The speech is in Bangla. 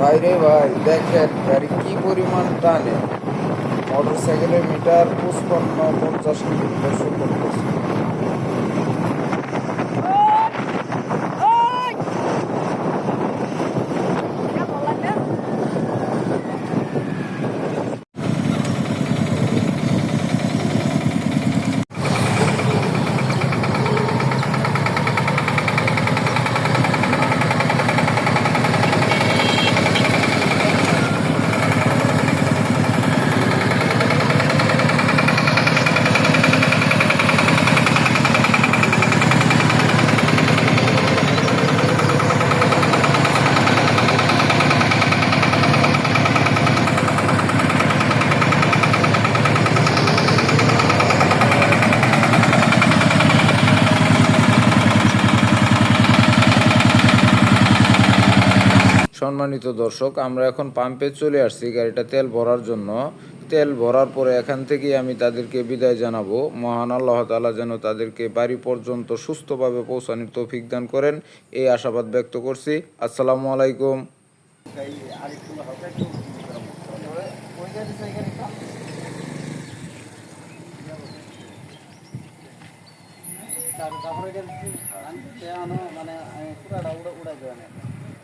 ভাই রে ভাই, দেখেন, গাড়ি কি পরিমাণ টানে। মোটর সাইকেলের মিটার পঁচপান্ন, পঞ্চাশ কিলোমিটার করতেছে। সম্মানিত দর্শক, আমরা এখন পাম্পে চলে আসছি গাড়িটা তেল ভরার জন্য। তেল ভরার পরে এখান থেকে আমি তাদেরকে বিদায় জানাব। মহান আল্লাহ তাআলা যেন তাদেরকে বাড়ি পর্যন্ত সুস্থভাবে পৌঁছানোর তৌফিক দান করেন, এই আশাবাদ ব্যক্ত করছি। আসসালামু আলাইকুম। তারপরে গেছি সে আনো মানে আমি